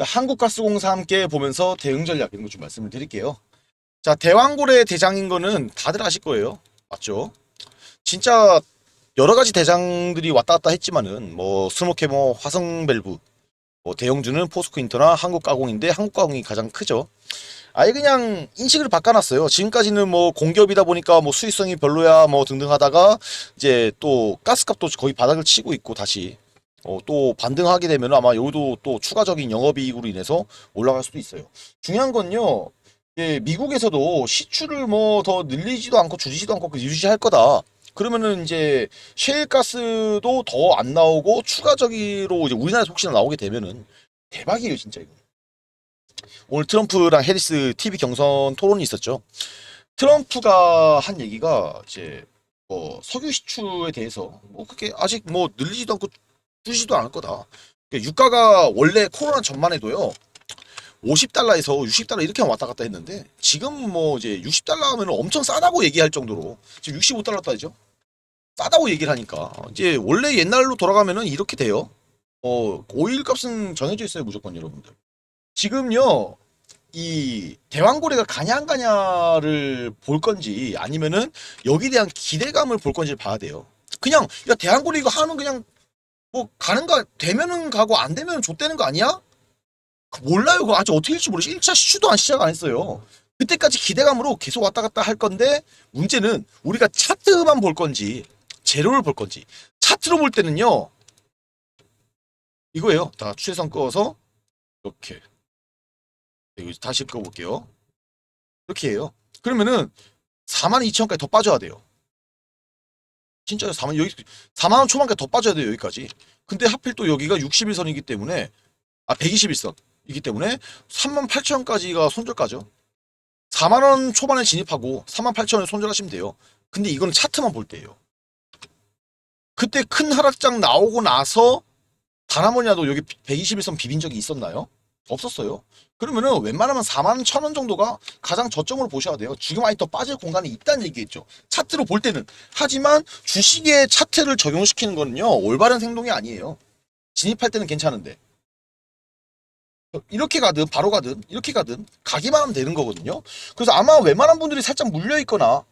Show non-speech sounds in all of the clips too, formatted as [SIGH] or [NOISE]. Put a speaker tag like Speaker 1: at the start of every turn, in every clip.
Speaker 1: 자, 한국가스공사 함께 보면서 대응 전략 이런 거 좀 말씀을 드릴게요. 자, 대왕고래 대장인 거는 다들 아실 거예요. 맞죠? 진짜 여러 가지 대장들이 왔다 갔다 했지만은 뭐 스모케모 화성밸브 뭐 대형주는 포스코 인터나 한국가공인데 한국가공이 가장 크죠. 아예 그냥 인식을 바꿔놨어요. 지금까지는 뭐 공기업이다 보니까 뭐 수익성이 별로야 뭐 등등 하다가 이제 또 가스값도 거의 바닥을 치고 있고 다시 어, 또 반등하게 되면 아마 여기도 또 추가적인 영업이익으로 인해서 올라갈 수도 있어요. 중요한 건요. 예, 미국에서도 시추를 뭐 더 늘리지도 않고 줄이지도 않고 그 유지할 거다. 그러면은 이제 셰일가스도 더 안 나오고 추가적으로 이제 우리나라에서 혹시나 나오게 되면은 대박이에요 진짜 이거. 오늘 트럼프랑 해리스 TV 경선 토론이 있었죠. 트럼프가 한 얘기가 이제 뭐 석유 시추에 대해서 뭐 그게 아직 뭐 늘리지도 않고 줄이지도 않을 거다. 유가가 원래 코로나 전만 해도요. 50달러에서 60달러 이렇게 왔다 갔다 했는데 지금 뭐 이제 60달러 하면 엄청 싸다고 얘기할 정도로 지금 65달러까지죠. 싸다고 얘기를 하니까 이제 원래 옛날로 돌아가면은 이렇게 돼요. 어 오일 값은 정해져 있어요 무조건 여러분들. 지금요 이 대왕고래가 가냐 안 가냐를 볼 건지 아니면은 여기에 대한 기대감을 볼 건지를 봐야 돼요. 그냥 야 대왕고래 이거 하면 그냥 뭐 가는가 되면은 가고 안 되면은 좆되는 거 아니야? 몰라요. 그거 아직 어떻게 될지 모르지. 1차 시추도 안 시작 안 했어요. 그때까지 기대감으로 계속 왔다 갔다 할 건데 문제는 우리가 차트만 볼 건지 재료를 볼 건지 차트로 볼 때는요 이거예요. 다 추세선 꺼서 이렇게 이거 다시 꺼볼게요. 이렇게 해요. 그러면은 4만 2천까지 더 빠져야 돼요. 진짜요. 4만 여기 4만 원 초반까지 더 빠져야 돼요. 여기까지. 근데 하필 또 여기가 61선이기 때문에 아 121선. 이기 때문에 3만 8천 원까지가 손절가죠. 4만 원 초반에 진입하고 3만 8천 원에 손절하시면 돼요. 근데 이거는 차트만 볼 때예요. 그때 큰 하락장 나오고 나서 단 한 번이라도 여기 121선 비빈 적이 있었나요? 없었어요. 그러면은 웬만하면 4만 천원 정도가 가장 저점으로 보셔야 돼요. 지금 아직 더 빠질 공간이 있다는 얘기겠죠. 차트로 볼 때는. 하지만 주식의 차트를 적용시키는 거는요. 올바른 행동이 아니에요. 진입할 때는 괜찮은데. 이렇게 가든 바로 가든 이렇게 가든 가기만 하면 되는 거거든요. 그래서 아마 웬만한 분들이 살짝 물려 있거나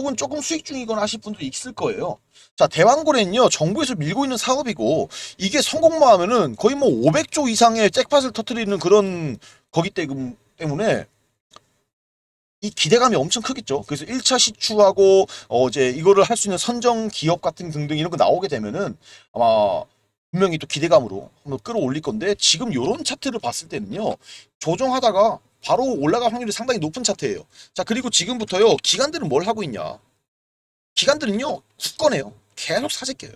Speaker 1: 혹은 조금 수익 중이거나 하실 분들이 있을 거예요. 자, 대왕고래는요, 정부에서 밀고 있는 사업이고, 이게 성공만 하면은 거의 뭐 500조 이상의 잭팟을 터트리는 그런 거기 때문- 때문에 이 기대감이 엄청 크겠죠. 그래서 1차 시추하고, 어, 이제 이거를 할 수 있는 선정 기업 같은 등등 이런 거 나오게 되면은 아마 분명히 또 기대감으로 한번 끌어올릴 건데, 지금 요런 차트를 봤을 때는요, 조정하다가 바로 올라갈 확률이 상당히 높은 차트예요. 자, 그리고 지금부터요, 기관들은 뭘 하고 있냐? 기관들은요, 굳건해요. 계속 사재껴요.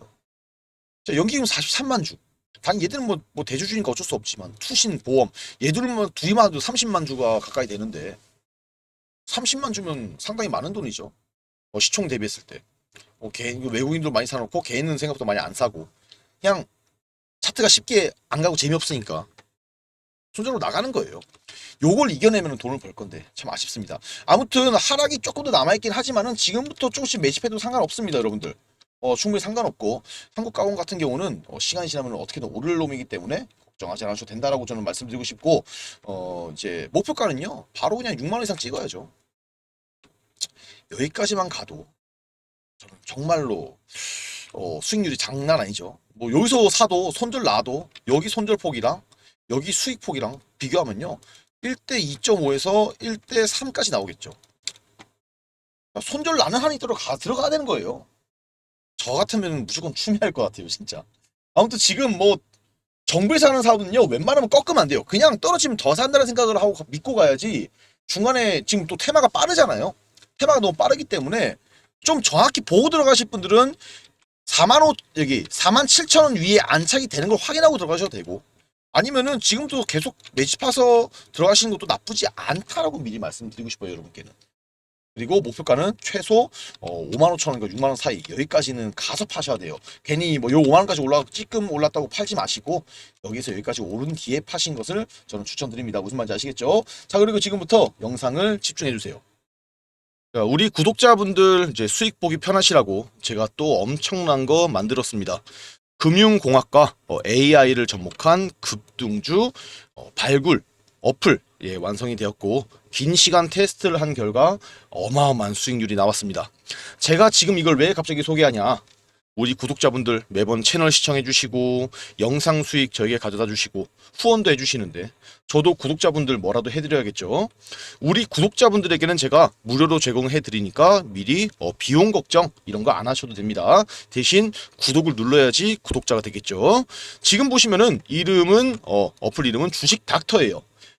Speaker 1: 자, 연기금 43만 주. 단 얘들은 뭐, 뭐 대주주니까 어쩔 수 없지만, 투신, 보험, 얘들은 뭐 둘이만 해도 30만 주가 가까이 되는데, 30만 주면 상당히 많은 돈이죠. 어, 시총 대비했을 때. 어, 개인, 외국인들 많이 사놓고, 개인은 생각보다 많이 안 사고, 그냥 차트가 쉽게 안 가고 재미없으니까, 손절로 나가는 거예요. 요걸 이겨내면 돈을 벌 건데 참 아쉽습니다. 아무튼 하락이 조금 더 남아있긴 하지만은 지금부터 조금씩 매집해도 상관없습니다, 여러분들. 어, 충분히 상관없고 한국가공 같은 경우는 어, 시간이 지나면 어떻게든 오를 놈이기 때문에 걱정하지 않으셔도 된다라고 저는 말씀드리고 싶고 어, 이제 목표가는요 바로 그냥 6만 원 이상 찍어야죠. 여기까지만 가도 저는 정말로 어, 수익률이 장난 아니죠. 뭐 여기서 사도 손절 나도 여기 손절 폭이랑 여기 수익 폭이랑 비교하면요 1대 2.5에서 1대 3까지 나오겠죠. 손절 나는 한이 들어 가 들어가야 되는 거예요. 저 같으면 무조건 추미할 것 같아요, 진짜. 아무튼 지금 뭐 정부에서 하는 사업은요, 웬만하면 꺾으면 안 돼요. 그냥 떨어지면 더 산다는 생각을 하고 믿고 가야지. 중간에 지금 또 테마가 빠르잖아요. 테마가 너무 빠르기 때문에 좀 정확히 보고 들어가실 분들은 4만 5 여기 4만 7천 원 위에 안착이 되는 걸 확인하고 들어가셔도 되고 아니면은 지금도 계속 매집해서 들어가시는 것도 나쁘지 않다라고 미리 말씀드리고 싶어요 여러분께는. 그리고 목표가는 최소 어, 5만 5천 원과 6만 원 사이 여기까지는 가서 파셔야 돼요. 괜히 뭐 요 5만 원까지 올라 찌끔 올랐다고 팔지 마시고 여기서 여기까지 오른 뒤에 파신 것을 저는 추천드립니다. 무슨 말인지 아시겠죠? 자 그리고 지금부터 영상을 집중해 주세요. 자, 우리 구독자분들 이제 수익 보기 편하시라고 제가 또 엄청난 거 만들었습니다 금융공학과 어, AI를 접목한 급등주 어, 발굴 어플 예, 완성이 되었고 긴 시간 테스트를 한 결과 어마어마한 수익률이 나왔습니다. 제가 지금 이걸 왜 갑자기 소개하냐? 우리 구독자분들 매번 채널 시청해 주시고 영상 수익 저에게 가져다 주시고 후원도 해 주시는데 저도 구독자분들 뭐라도 해드려야겠죠. 우리 구독자분들에게는 제가 무료로 제공해 드리니까 미리 어, 비용 걱정 이런 거 안 하셔도 됩니다. 대신 구독을 눌러야지 구독자가 되겠죠. 지금 보시면은 이름은 어, 어플 이름은 주식 닥터예요.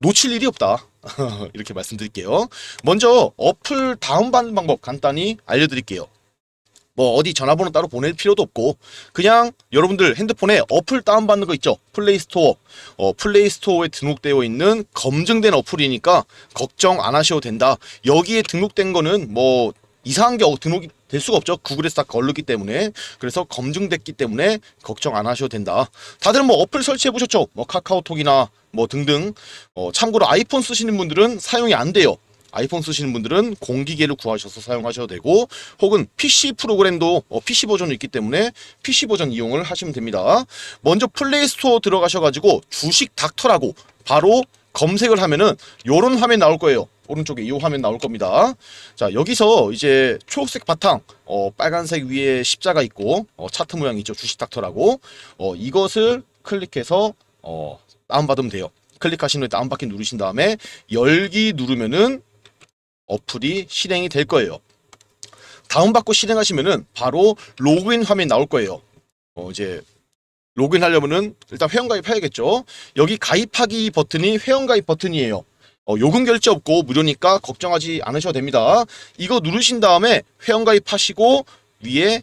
Speaker 1: 놓칠 일이 없다. [LAUGHS] 이렇게 말씀드릴게요. 먼저 어플 다운받는 방법 간단히 알려드릴게요. 뭐 어디 전화번호 따로 보낼 필요도 없고 그냥 여러분들 핸드폰에 어플 다운받는 거 있죠? 플레이스토어. 어, 플레이스토어에 등록되어 있는 검증된 어플이니까 걱정 안 하셔도 된다. 여기에 등록된 거는 뭐 이상한 게 어- 등록이 될 수가 없죠. 구글에서 다 걸르기 때문에. 그래서 검증됐기 때문에 걱정 안 하셔도 된다. 다들 뭐 어플 설치해 보셨죠? 뭐 카카오톡이나 뭐 등등 어, 참고로 아이폰 쓰시는 분들은 사용이 안 돼요 아이폰 쓰시는 분들은 공기계를 구하셔서 사용하셔도 되고 혹은 PC 프로그램도 어, PC 버전이 있기 때문에 PC 버전 이용을 하시면 됩니다. 먼저 플레이 스토어 들어가셔가지고 주식 닥터라고 바로 검색을 하면은 요런 화면 나올 거예요. 오른쪽에 이 화면 나올 겁니다. 자 여기서 이제 초록색 바탕, 어, 빨간색 위에 십자가 있고 어, 차트 모양 있죠. 주식 닥터라고 어, 이것을 클릭해서 어, 다운받으면 돼요. 클릭하신 후에 다운받기 누르신 다음에 열기 누르면은 어플이 실행이 될 거예요. 다운받고 실행하시면은 바로 로그인 화면이 나올 거예요. 어, 이제 로그인 하려면은 일단 회원 가입 해야겠죠. 여기 가입하기 버튼이 회원 가입 버튼이에요. 어, 요금 결제 없고 무료니까 걱정하지 않으셔도 됩니다. 이거 누르신 다음에 회원 가입 하시고 위에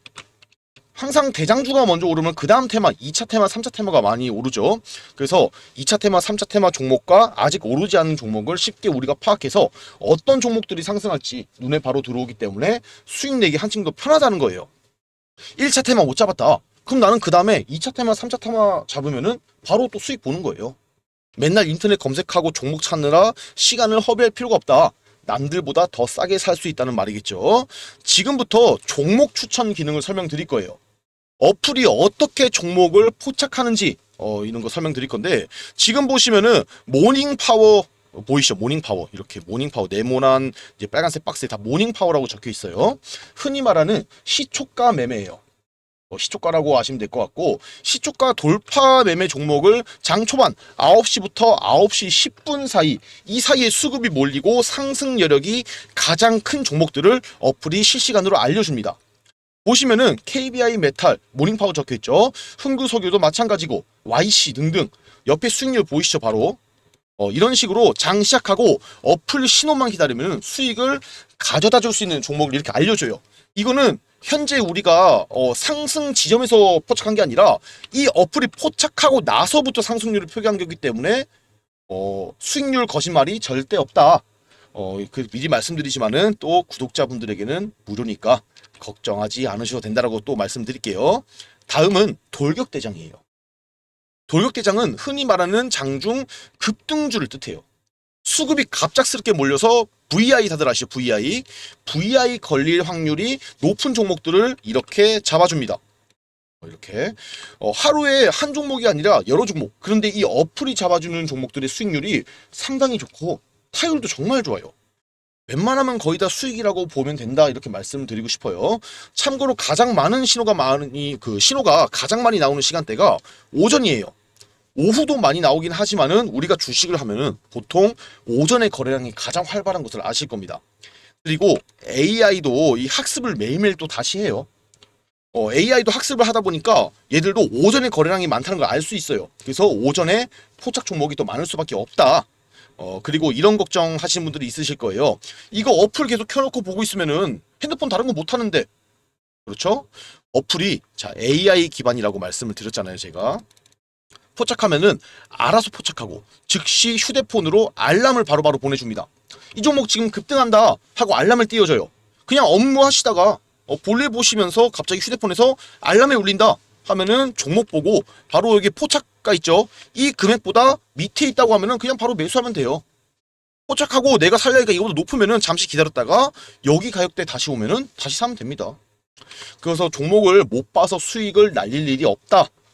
Speaker 1: 항상 대장주가 먼저 오르면 그 다음 테마, 2차 테마, 3차 테마가 많이 오르죠. 그래서 2차 테마, 3차 테마 종목과 아직 오르지 않은 종목을 쉽게 우리가 파악해서 어떤 종목들이 상승할지 눈에 바로 들어오기 때문에 수익 내기 한층 더 편하다는 거예요. 1차 테마 못 잡았다. 그럼 나는 그 다음에 2차 테마, 3차 테마 잡으면은 바로 또 수익 보는 거예요. 맨날 인터넷 검색하고 종목 찾느라 시간을 허비할 필요가 없다. 남들보다 더 싸게 살 수 있다는 말이겠죠. 지금부터 종목 추천 기능을 설명드릴 거예요. 어플이 어떻게 종목을 포착하는지 어, 이런 거 설명드릴 건데 지금 보시면은 모닝 파워 어, 보이시죠? 모닝 파워 이렇게 모닝 파워 네모난 이제 빨간색 박스에 다 모닝 파워라고 적혀 있어요. 흔히 말하는 시초가 매매예요. 어, 시초가라고 하시면 될 것 같고 시초가 돌파 매매 종목을 장 초반 9시부터 9시 10분 사이 이 사이에 수급이 몰리고 상승 여력이 가장 큰 종목들을 어플이 실시간으로 알려줍니다. 보시면은 KBI 메탈, 모닝파워 적혀 있죠. 흥구석유도 마찬가지고 YC 등등 옆에 수익률 보이시죠 바로 어, 이런 식으로 장 시작하고 어플 신호만 기다리면 수익을 가져다 줄 수 있는 종목을 이렇게 알려줘요. 이거는 현재 우리가 어, 상승 지점에서 포착한 게 아니라 이 어플이 포착하고 나서부터 상승률을 표기한 거기 때문에 어, 수익률 거짓말이 절대 없다. 어, 그 미리 말씀드리지만은 또 구독자분들에게는 무료니까 걱정하지 않으셔도 된다라고 또 말씀드릴게요. 다음은 돌격대장이에요. 돌격대장은 흔히 말하는 장중 급등주를 뜻해요. 수급이 갑작스럽게 몰려서 VI 다들 아시죠? VI. VI 걸릴 확률이 높은 종목들을 이렇게 잡아줍니다. 어, 이렇게 어, 하루에 한 종목이 아니라 여러 종목. 그런데 이 어플이 잡아주는 종목들의 수익률이 상당히 좋고 타율도 정말 좋아요. 웬만하면 거의 다 수익이라고 보면 된다 이렇게 말씀드리고 싶어요. 참고로 가장 많은 신호가 많이 그 신호가 가장 많이 나오는 시간대가 오전이에요. 오후도 많이 나오긴 하지만은 우리가 주식을 하면은 보통 오전에 거래량이 가장 활발한 것을 아실 겁니다. 그리고 AI도 이 학습을 매일매일 또 다시 해요. 어, AI도 학습을 하다 보니까 얘들도 오전에 거래량이 많다는 걸 알 수 있어요. 그래서 오전에 포착 종목이 더 많을 수밖에 없다. 어, 그리고 이런 걱정 하시는 분들이 있으실 거예요. 이거 어플 계속 켜놓고 보고 있으면은 핸드폰 다른 거 못 하는데. 그렇죠? 어플이 자, AI 기반이라고 말씀을 드렸잖아요, 제가. 포착하면은 알아서 포착하고 즉시 휴대폰으로 알람을 바로 바로 보내줍니다. 이 종목 지금 급등한다 하고 알람을 띄워줘요. 그냥 업무 하시다가 어, 볼일 보시면서 갑자기 휴대폰에서 알람이 울린다 하면은 종목 보고 바로 여기 포착가 있죠. 이 금액보다 밑에 있다고 하면은 그냥 바로 매수하면 돼요. 포착하고 내가 살려니까 이거보다 높으면은 잠시 기다렸다가 여기 가격대 다시 오면은 다시 사면 됩니다. 그래서 종목을 못 봐서 수익을 날릴 일이 없다.